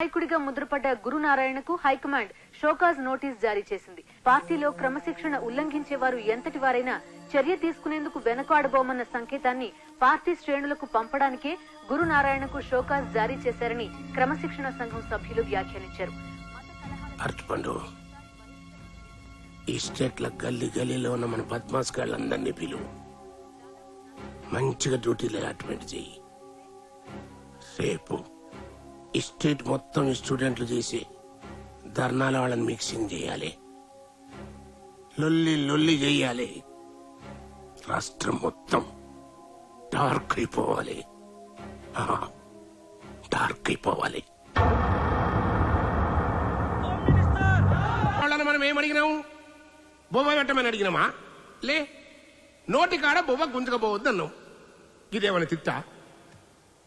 నాయకుడిగా ముద్రపడ్డ గురునారాయణకు high command show cause notice జారీ చేసింది. పార్టీలో క్రమశిక్షణ ఉల్లంఘించే వారు ఎంతటి వారైనా చర్య తీసుకునేందుకు వెనకాడబోమన్న సంకేతాన్ని పార్టీ శ్రేణులకు పంపడానికే గురునారాయణకు షోకాజ్ జారీ చేశారని క్రమశిక్షణ సంఘం సభ్యులు వ్యాఖ్యానించారు. ఈ స్టేట్ల గల్లీ గల్లీలో ఉన్న మన బద్మాస్ గాళ్ళందరినీ పిలువు మంచిగా డ్యూటీలు అలాట్మెంట్ చెయ్యి రేపు స్టేట్ మొత్తం స్టూడెంట్లు చేసి ధర్నాల వాళ్ళని మిక్సింగ్ చేయాలి. లొల్లి లొల్లి చేయాలి. రాష్ట్రం మొత్తం డార్క్ అయిపోవాలి. డార్క్ అయిపోవాలి. వాళ్ళని మనం ఏం బొమ్మ పెట్టమని అడిగినామా? లే నోటి కాడ బొమ్మ గుంజకపోవద్దు అన్నాం ఇదేమన్నా తిట్ట?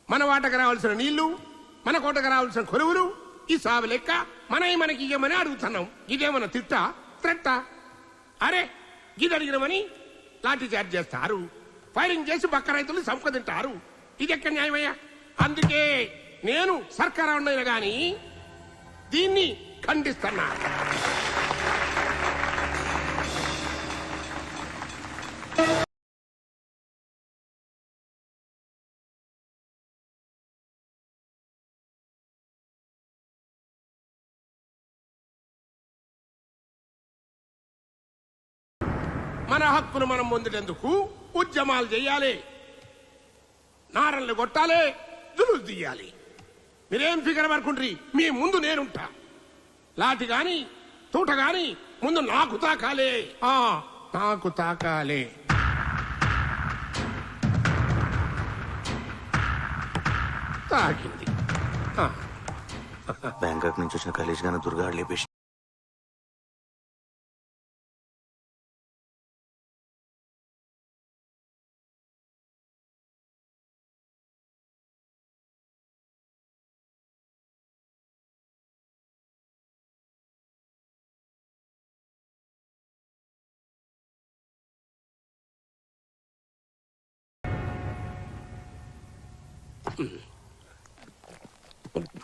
మన వాటకు రావాల్సిన నీళ్ళు మన కోటకు రావాల్సిన కొలువులు ఈ సాగు లెక్క మనవి మనకి ఇయ్యమని అడుగుతున్నాం. ఇదేమన్నా తిట్ట త్రెట్ట? అరే ఇది అడిగినామని లాఠీ చార్జ్ చేస్తారు. ఫైరింగ్ చేసి పక్క రైతులు సంపద తింటారు ఇది ఎక్కడ న్యాయమయ్యా? అందుకే నేను సర్కారు ఉండైనా గాని దీన్ని ఖండిస్తున్నా. మన హక్కును మనం పొందేందుకు ఉద్యమాలు చేయాలి. నారల్ని కొట్టాలి జులుసు తీయాలి. మీరేం ఫిగర్ పడుకుంటారు మీ ముందు నేనుంటా. లాటి గాని తూట గాని ముందు నాకు తాకాలే. ఆ నాకు తాకాలే. తాకింది. ఆ, బ్యాంకాక్ నుంచి వచ్చిన కలేజ్ గానే దుర్గాడు లేపేసి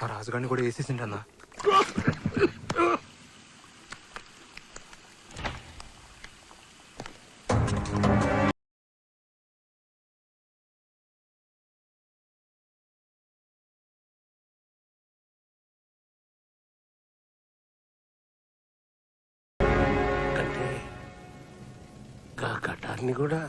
ఆ రాజుగాడిని కూడా వేసేసిండన్నా అంటే కటార్ని కూడా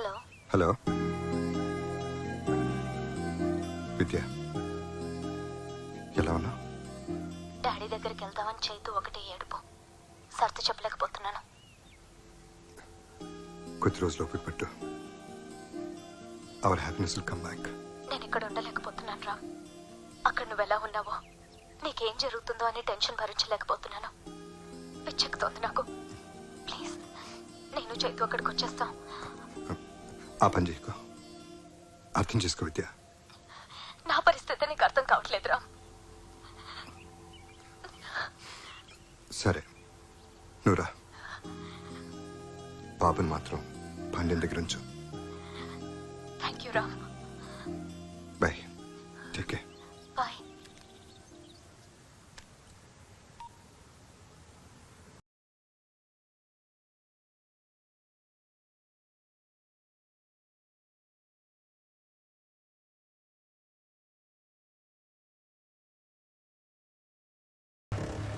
హలో. హలో. విద్య. ఎలా ఉన్నా డాడీ దగ్గరికి వెళ్దామని చేతు ఒకటి ఏడుపు. సర్ది చెప్పలేకపోతున్నాను. కొద్ది రోజులు ఓపిక పెట్టు. Our happiness will come back నేను ఇక్కడ ఉండలేకపోతున్నాను రా. అక్కడ నువ్వు ఎలా ఉన్నావో నీకేం జరుగుతుందో అని టెన్షన్ భరించలేకపోతున్నాను. పిచ్చెక్కుతోంది నాకు. ప్లీజ్ నేను చేతు అక్కడికి వచ్చేస్తాం ఆ పని చేయకు. అర్థం చేసుకో విద్య. నా పరిస్థితి నీకు అర్థం కావట్లేదురా సరే నువ్వురా బాబుని మాత్రం పండిన దగ్గర ఉంచు. థ్యాంక్ యూ రా. బాయ్. టేక్ కేర్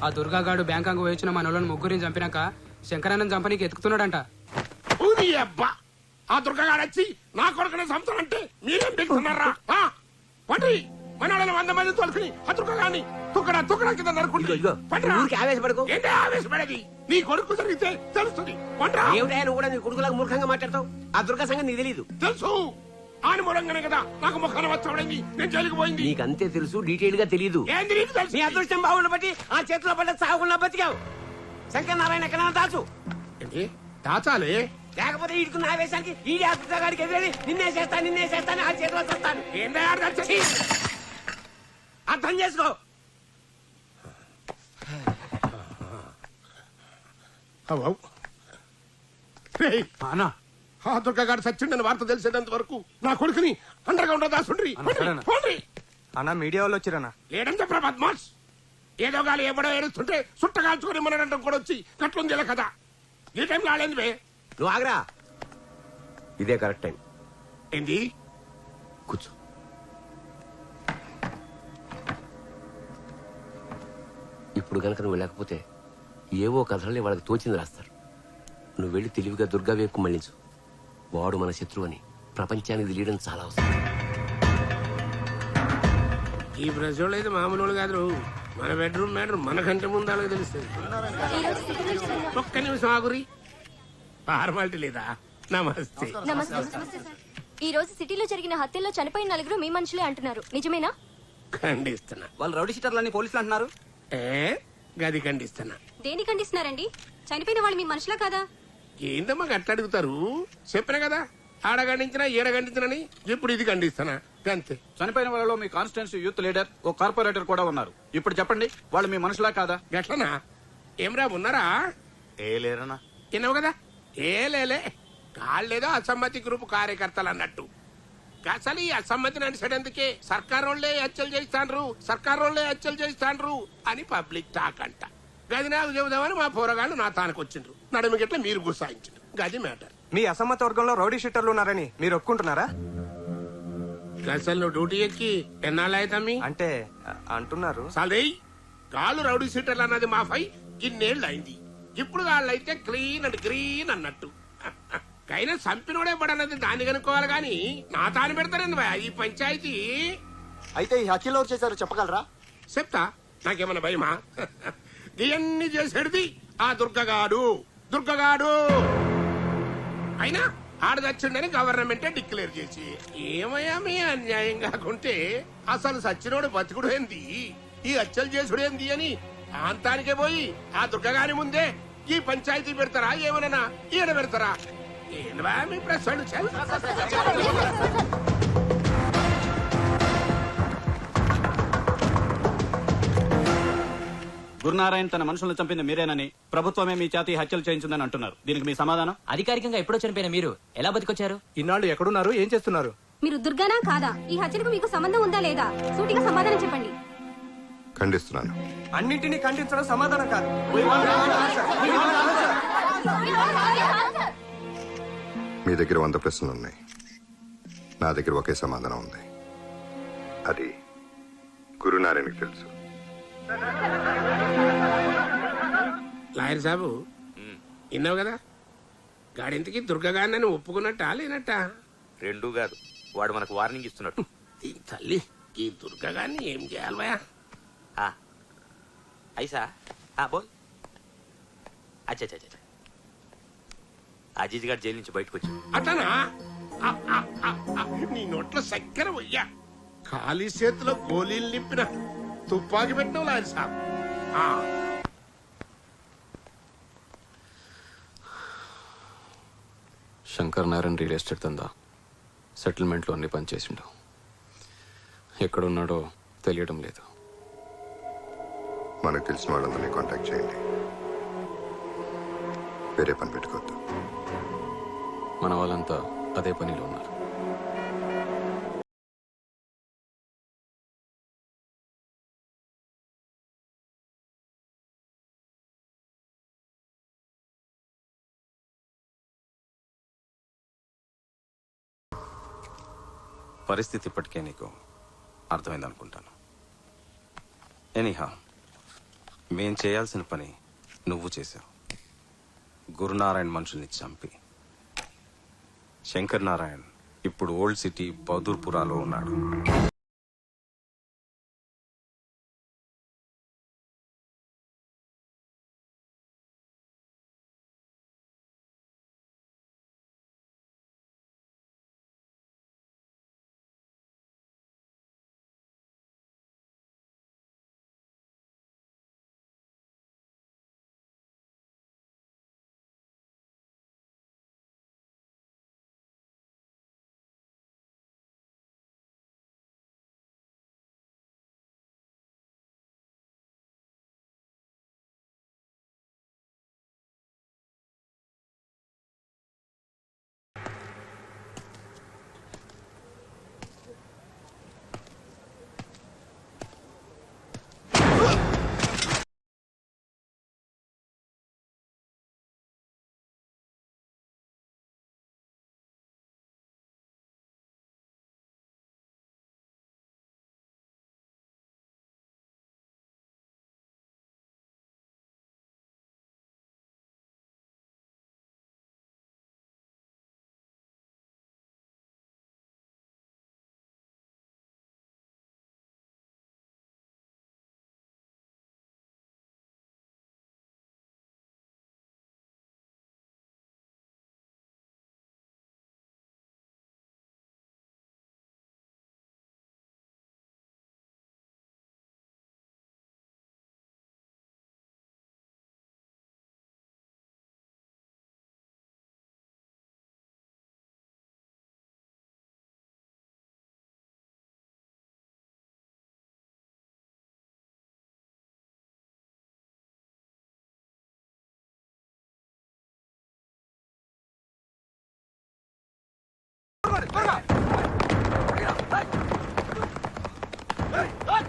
ఆ దుర్గాగాడు బ్యాంకాంగ్ వచ్చిన మన వాళ్ళని ముగ్గురిని చంపినాక శంకరానంద్ చంపనీకి ఎత్తుకుతున్నాడంట. ఊరి అబ్బా! ఆ దుర్గగాడు వచ్చి నా కొడుకునే సంవత్సరం మీరేం పెట్టుకున్నారా పండి మన వాళ్ళని వంద మంది తోలుకుని ఆ దుర్గగాని తుక్కడా తుక్కడా కింద నరుకుంటే ఇదిగో, పండ్రా. ఊరికి ఆవేశపడకు. ఏంటి ఆవేశపడేది? నీ కొడుకు జరిగితే తెలుస్తుంది. ఏమిటా నువ్వు కూడా నీ కొడుకులాగా మూర్ఖంగా మాట్లాడతావు? ఆ దుర్గా సంగతి నీకు తెలీదు. తెలుసు. ఆని మూలంగానే కదా. నాకు ముఖాన వచ్చాడని నేను జైలుకు పోయింది. నీకంతే తెలుసు డీటెయిల్గా నీకు తెలుసు? నీ అదృష్టం బాగుండ బట్టి ఆ చేతిలో పడ్డ సాగుకుండా బతికావు. శంకర్ నారాయణ ఎక్కడ దాచు. ఏంటి? దాచాలి? లేకపోతే ఈడుకున్న ఆవేశానికి ఈ గాడికి ఎదురని నిన్నే చేస్తా నిన్నే చేస్తాను ఆ చేతిలో వస్తాను. ఏందా అర్థం చేసుకో. అవ్వవు. రేయ్, అన్నా ఆ దుర్గగాడు సచ్చిండని వార్త తెలిసేంత వరకు నా కొడుకుని అండర్ గ్రౌండ్ దాసుండ్రి. అన్న, సరేనా? అన్న. మీడియా వాళ్ళు వచ్చిరన్నా. లేడం చెప్పరా బద్మాస్ ఏదో గాలి ఎవడో ఏడుస్తుంటే సుట్ట కాల్చుకుని మనడం కూడా వచ్చి కట్లుంది ఇలా కదా. ఈ టైం రాలేదు బే. నువ్వు ఆగరా. ఇదే కరెక్ట్ టైం. ఏంది? కూర్చో. ఇప్పుడు గనక నువ్వు లేకపోతే ఏవో కథలని వాళ్ళకి తోచింది రాస్తారు. నువ్వు వెళ్ళి తెలివిగా దుర్గా వైపు మళ్ళించు. వాడు మన శత్రువు అని ప్రపంచానికి తెలియడం చాలా అవసరం. ఈ బ్రజోళ్ళు అయితే మామూలు కాదు మన బెడ్రూమ్ మ్యాటర్ మనకంటే ముందు అలాగే తెలుస్తుంది. ఒక్క నిమిషం ఆగురి. ఫార్మాలిటీ లేదా? నమస్తే. నమస్తే. ఈ రోజు సిటీలో జరిగిన హత్యల్లో చనిపోయిన నలుగురు మీ మనుషులే అంటున్నారు. నిజమేనా? ఖండిస్తున్నా. వాళ్ళు రౌడీ షీటర్లని పోలీసులు అంటున్నారు? ఏ? గది ఖండిస్తున్నా. దేని ఖండిస్తున్నారండి? చనిపోయిన వాళ్ళు మీ మనుషులా కాదా? ఏందమ్మా గట్ట అడుగుతారు? చెప్పిన కదా? ఆడ ఖండించినా ఈడ ఖండించినని ఇప్పుడు ఇది ఖండిస్తానా అంతే. చనిపోయిన వాళ్ళలో మీ కాన్స్టిట్యున్సీ యూత్ లీడర్ ఓ కార్పొరేటర్ కూడా ఉన్నారు. ఇప్పుడు చెప్పండి వాళ్ళు మీ మనుషులా కాదా? గట్లనా? ఏమ్రా ఉన్నారా? ఏ లేరన్నా. విన్నావు కదా? ఏ లేలే. కాళ్ళేదో అసమ్మతి గ్రూప్ కార్యకర్తలు అన్నట్టు. అసలు ఈ అసమ్మతి నడిచేటందుకే సర్కార్ వాళ్ళే హత్యలు చేస్తాండ్రు సర్కార్ వాళ్ళే హత్యలు చేస్తాండ్రు అని పబ్లిక్ టాక్ అంట. గది నాకు చెబుదామని మా పోరగాళ్ళు నా తానకు వచ్చిండ్రు నడుము గిట్ల మీరు గుసాయించారు గది మ్యాటర్. మీ అసమ్మత వర్గంలో రౌడీ షీటర్లు ఉన్నారని మీరు ఒప్పుకుంటున్నారా? అసలు నువ్వు డ్యూటీ ఎక్కి ఎన్నాళ్ళు అంటే అ- అంటున్నారు. సాలే కాళ్ళు రౌడీ సీటర్లు అన్నది మాఫై ఇన్నేళ్ళు అయింది. ఇప్పుడు వాళ్ళైతే క్లీన్ అండ్ గ్రీన్ అన్నట్టు. కైనా సంపినోడే పడన్నది దాన్ని కనుక్కోవాలి గాని నా తాను పెడతారండి భయ ఈ పంచాయతీ? అయితే ఈ హత్యలు ఎవరు చేశారు చెప్పగలరా? చెప్తా. నాకేమన్నా భయమా? ఇవన్నీ చేసేది ఆ దుర్గగాడు. దుర్గగాడు! అయినా ఆడదచ్చిండని గవర్నమెంటే డిక్లేర్ చేసి. ఏమయ్యా మీ అన్యాయం కాకుంటే అసలు సచ్చినోడు బతికుడు ఏంది? ఈ హత్యలు చేసుడు ఏంది అని ప్రాంతానికే పోయి ఆ దుర్గగాని ముందే ఈ పంచాయతీ పెడతారా ఏమనన్నా? ఈయన పెడతారా? ఏనవా మీ ప్రశ్నలు? గురునారాయణ తన మనుషులను చంపింది మీరేనని ప్రభుత్వమే మీ చేతి హత్యలు చేయించిందని అంటున్నారు. దీనికి మీ సమాధానం? అధికారికంగా ఎప్పుడో చనిపోయిన మీరు ఎలా బతికొచ్చారు? ఇన్నాళ్ళు ఎక్కడున్నారు? ఏం చేస్తున్నారు? మీరు దుర్గానా కాదా? ఈ హత్యలకు మీకు సంబంధం ఉందా లేదా? సూటిగా సమాధానం చెప్పండి. ఖండిస్తున్నాను. అన్నింటినీ ఖండించడం సమాధానం కాదు. మీ దగ్గర వంద ప్రశ్నలు ఉన్నాయి. నా దగ్గర ఒకే సమాధానం ఉంది. అది గురునారాయణకి తెలుసు. లాయర్ సాబు విన్నావు కదా? గాడింతకి దుర్గగాన్ని ఒప్పుకున్నట్టా లేనట్టా? రెండూ కాదు. వాడు మనకు వార్నింగ్ ఇస్తున్నట్టు. ఈ తల్లి ఈ దుర్గగాన్ని ఏం చేయాలి భయ ఆ. ఐసా? బోల్. అచ్చా అజీజ్ గారు జైలు నుంచి బయటకు వచ్చి అతనా? నీ నోట్లో చక్కెర వయ్యా ఖాళీ చేతిలో గోళీలు నింపిన తుపాకి పెట్టినావు లాయర్ సాబ్. శంకర్ నారాయణ రియల్ ఎస్టేట్ దందా. సెటిల్మెంట్లో అన్ని పనిచేసిండు. ఎక్కడున్నాడో తెలియడం లేదు. మనకు తెలిసిన వాళ్ళందరినీ కాంటాక్ట్ చేయండి. వేరే పని పెట్టుకోవద్దు. మన వాళ్ళంతా అదే పనిలో ఉన్నారు. పరిస్థితి ఇప్పటికే నీకు అర్థమైందనుకుంటాను. ఎనీహా మేం చేయాల్సిన పని నువ్వు చేశావు. గురునారాయణ మనుషుల్ని చంపి. శంకర్ నారాయణ్ ఇప్పుడు ఓల్డ్ సిటీ బౌదూర్పురాలో ఉన్నాడు.